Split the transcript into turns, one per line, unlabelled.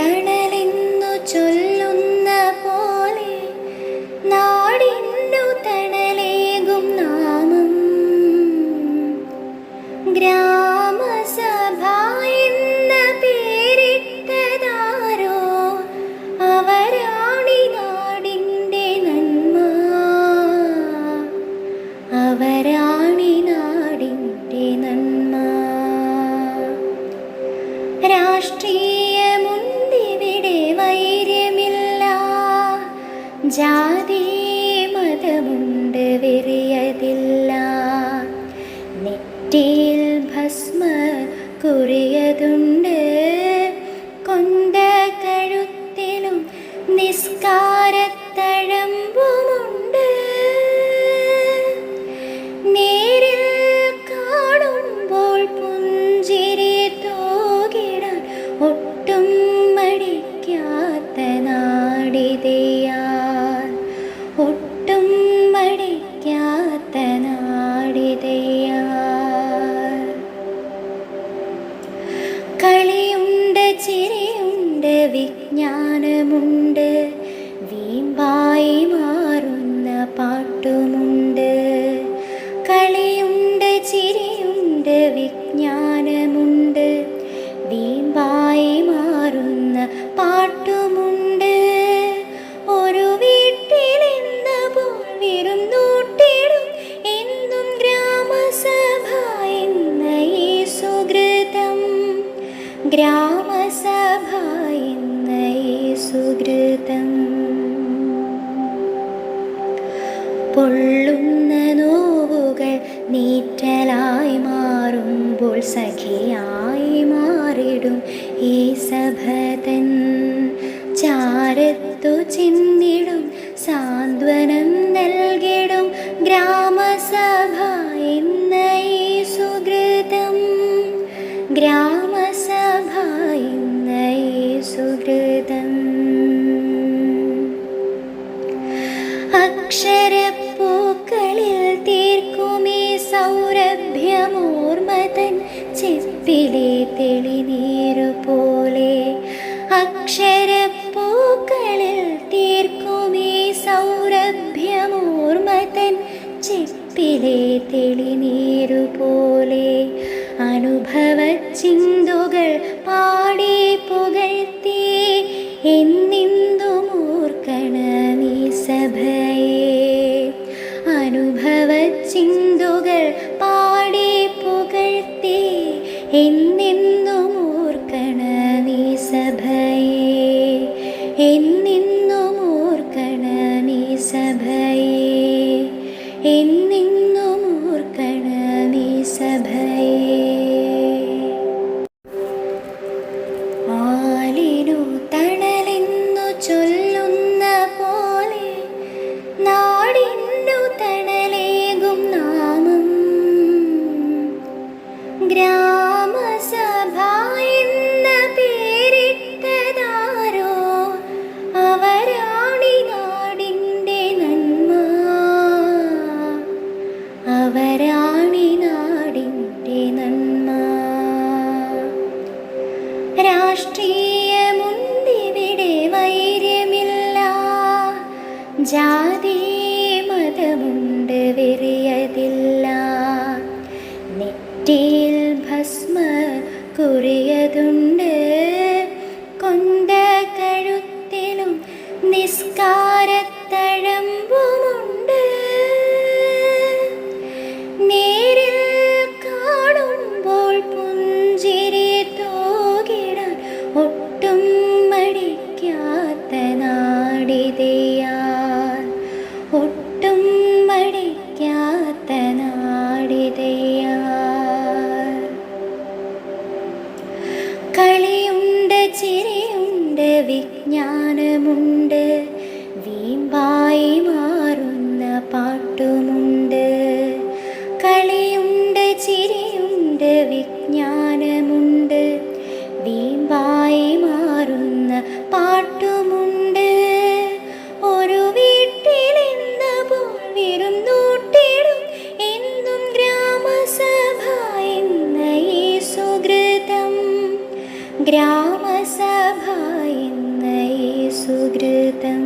തണലെന്നു ചൊല്ലുന്ന പോലെ തണലേകും നാമം. അവരാണി നന്മ. അവരാണി നന്മ. രാഷ്ട്രീയമുണ്ടിവിടെ ജാതി മതമുണ്ട് ചിരിയുണ്ട് വിജ്ഞാനമുണ്ട്. വീമ്പായി മാറുന്ന പാട്ടുമുണ്ട്. കളിയുണ്ട് ചിരിയുണ്ട് വിജ്ഞാനമുണ്ട് സുഹൃതം പൊള്ളുന്ന നോവുകൾ നീറ്റലായി മാറുമ്പോൾ സഖിയായി മാറിടും ഈ സഭതൻ ചാരത്തു ചിന്നിടും ചെപ്പിലെ തെളിനീരു പോലെ അക്ഷരപ്പൂക്കളിൽ തീർക്കുമേ സൗരഭ്യമോർമതൻ ചെപ്പിലെ തെളിനീരു പോലെ അനുഭവ ചിന്തുകൾ പാടി പുകഴ്ത്തി എന്നിന്തും ഓർക്കണമീ സഭയെ. അനുഭവ ചിന്തുകൾ എന്നെന്നും ഓർക്കണമീ സഭയെ. എന്നെന്നും ഓർക്കണമീ സഭയെ. എന്നെന്നും രാഷ്ട്രീയമുണ്ടിവിടെ വൈര്യമില്ല. ജാതി മതമുണ്ട് വെറിയതില്ല. നെറ്റിയിൽ ഭസ്മ കുറിയതുണ്ട്. കൊണ്ട കഴുത്തിലും നിസ്കാരത്തഴമ്പുമുണ്ട് വിജ്ഞാനമുണ്ട് വീമ്പായി മാറുന്ന പാട്ടുമുണ്ട്. കളിയുണ്ട് ചിരിയുണ്ട് വിജ്ഞാനമുണ്ട്. വീമ്പായി മാറുന്ന പാട്ടുമുണ്ട്. ഒരു വീട്ടിലെന്ന പോൽ വിരുന്നൂട്ടിടും എന്നും ഗ്രാമസഭ എന്ന ഈ സുഹൃതം. ഗ്രാമസഭ സുഹൃതം